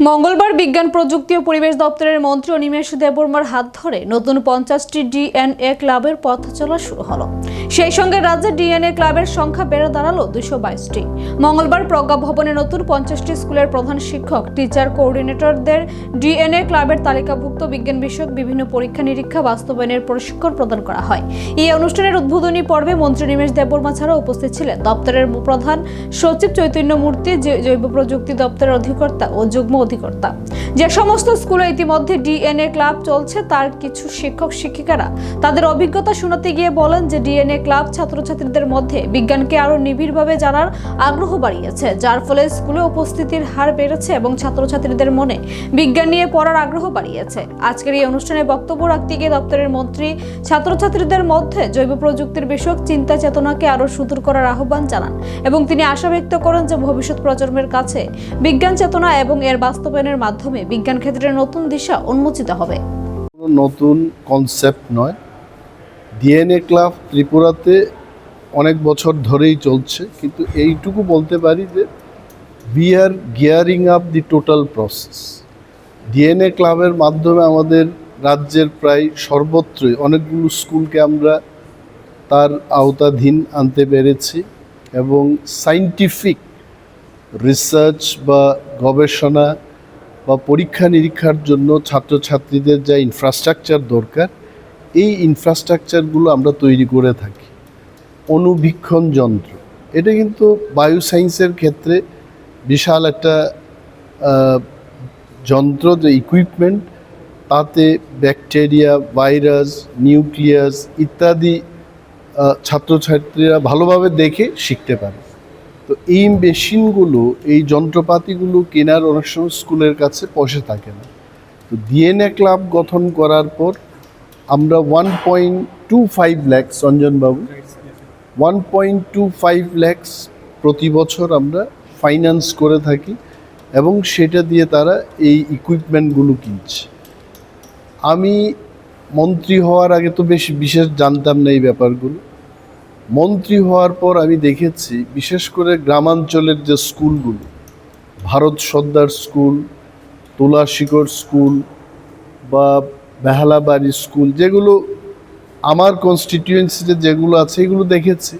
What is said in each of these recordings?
মঙ্গলবার বিজ্ঞান, প্রযুক্তি ও পরিবেশ দপ্তরের মন্ত্রী অনিমেষ দেববর্মার হাত ধরে নতুন পঞ্চাশটি ডিএনএ ক্লাবের পথ চলা শুরু হলো। সেই সঙ্গে রাজ্যে ডিএনএ ক্লাবের সংখ্যা বেড়ে দাঁড়াল দুশো বাইশটি। মঙ্গলবার প্রজ্ঞা ভবনে নতুন পঞ্চাশটি স্কুলের প্রধান শিক্ষক, টিচার, কোঅর্ডিনেটরদের ডিএনএ ক্লাবের তালিকাভুক্ত বিজ্ঞান বিষয়ক বিভিন্ন পরীক্ষা নিরীক্ষা বাস্তবায়নের প্রশিক্ষণ প্রদান করা হয়। এই অনুষ্ঠানের উদ্বোধনী পর্বে মন্ত্রী নিমেশ দেববর্মা ছাড়াও উপস্থিত ছিলেন দপ্তরের প্রধান সচিব চৈতন্য মূর্তি, জৈব প্রযুক্তি দপ্তরের অধিকর্তা ও যুগ্ম অধিকর্তা। যে সমস্ত স্কুলে ইতিমধ্যে ডিএনএ ক্লাব চলছে, তার কিছু শিক্ষক শিক্ষিকারা তাদের অভিজ্ঞতা শোনাতে গিয়ে বলেন যে ডিএনএ ক্লাব ছাত্রছাত্রীদের মধ্যে বিজ্ঞানকে আরও নিবিড়ভাবে জানার আগ্রহ বাড়িয়েছে, যার ফলে স্কুলে উপস্থিতির হার বেড়েছে এবং ছাত্রছাত্রীদের মনে বিজ্ঞান নিয়ে পড়ার আগ্রহ বাড়িয়েছে। আজকের এই অনুষ্ঠানে বক্তব্য রাখতে গিয়ে দপ্তরের মন্ত্রী ছাত্রছাত্রীদের মধ্যে জৈব প্রযুক্তির বিষয়ক চিন্তা চেতনাকে আরও সুদূর করার আহ্বান জানান এবং তিনি আশা ব্যক্ত করেন যে ভবিষ্যৎ প্রজন্মের কাছে বিজ্ঞান চেতনা এবং এর বাস্তবায়নের মাধ্যমে বিজ্ঞান ক্ষেত্রে নতুন দিশা উন্মোচিত হবে। নতুন কনসেপ্ট নয়। ডিএনএ ক্লাব ত্রিপুরাতে অনেক বছর ধরেই চলছে, কিন্তু এইটুকু বলতে পারি যে we are gearing up the total process DNA ক্লাবের মাধ্যমে আমাদের রাজ্যের প্রায় সর্বত্রই অনেকগুলো স্কুলকে আমরা তার আওতাধীন আনতে পেরেছি এবং সাইন্টিফিক রিসার্চ বা গবেষণা বা পরীক্ষা নিরীক্ষার জন্য ছাত্রছাত্রীদের যা ইনফ্রাস্ট্রাকচার দরকার, এই ইনফ্রাস্ট্রাকচারগুলো আমরা তৈরি করে থাকি। অনুবীক্ষণ যন্ত্র। এটা কিন্তু বায়ো সায়েন্সের ক্ষেত্রে বিশাল একটা যন্ত্র যে ইকুইপমেন্ট তাতে ব্যাকটেরিয়া ভাইরাস নিউক্লিয়াস ইত্যাদি ছাত্রছাত্রীরা ভালোভাবে দেখে শিখতে পারে। তো এই মেশিনগুলো, এই যন্ত্রপাতিগুলো কেনার অনেক সময় স্কুলের কাছে পয়সা থাকে না। তো ডিএনএ ক্লাব গঠন করার পর আমরা one point two five lakhs রঞ্জনবাবু one point two five lakhs প্রতি বছর আমরা ফাইন্যান্স করে থাকি এবং সেটা দিয়ে তারা এই ইকুইপমেন্টগুলো কিনছে। আমি মন্ত্রী হওয়ার আগে তো বেশি বিশেষ জানতাম না এই ব্যাপারগুলো। মন্ত্রী হওয়ার পর আমি দেখেছি, বিশেষ করে গ্রামাঞ্চলের যে স্কুলগুলো, ভারত সর্দার স্কুল তুলাশিকর স্কুল বা বেহালাবাড়ি স্কুল, যেগুলো আমার কনস্টিটিউয়েন্সিতে যেগুলো আছে, এগুলো দেখেছি।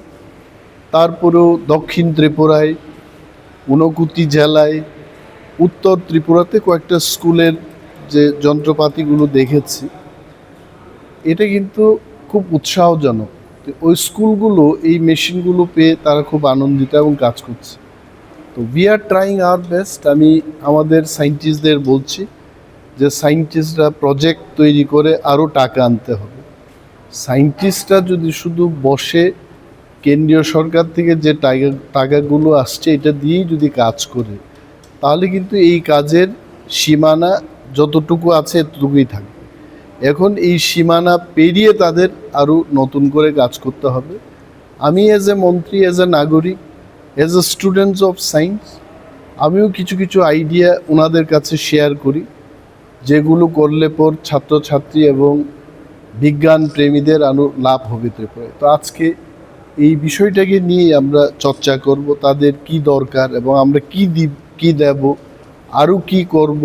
তারপরেও দক্ষিণ ত্রিপুরায় ঊনকুতি জেলায়, উত্তর ত্রিপুরাতে কয়েকটা স্কুলের যে যন্ত্রপাতিগুলো দেখেছি। এটা কিন্তু খুব উৎসাহজনক। ওই স্কুলগুলো, এই মেশিনগুলো পেয়ে তারা খুব আনন্দিত এবং কাজ করছে। তো we are trying our best আমি আমাদের সায়েন্টিস্টদের বলছি যে সায়েন্টিস্টরা প্রজেক্ট তৈরি করে আরও টাকা আনতে হবে। সায়েন্টিস্টরা যদি শুধু বসে কেন্দ্রীয় সরকার থেকে যে টাকা, টাকাগুলো আসছে, এটা দিয়েই যদি কাজ করে, তাহলে কিন্তু এই কাজের সীমানা যতটুকু আছে এতটুকুই থাকবে। এখন এই সীমানা পেরিয়ে তাদের আরও নতুন করে কাজ করতে হবে। আমি এজ এ মন্ত্রী এজ এ নাগরিক as a students of science আমিও কিছু কিছু আইডিয়া ওনাদের কাছে শেয়ার করি, যেগুলো করলে পর ছাত্রছাত্রী এবং বিজ্ঞান প্রেমীদের আরও লাভ হবে ত্রিপুরায়। তো আজকে এই বিষয়টাকে নিয়ে আমরা চর্চা করব, তাদের কি দরকার এবং আমরা কি দিব কি দেব আরও কি করব।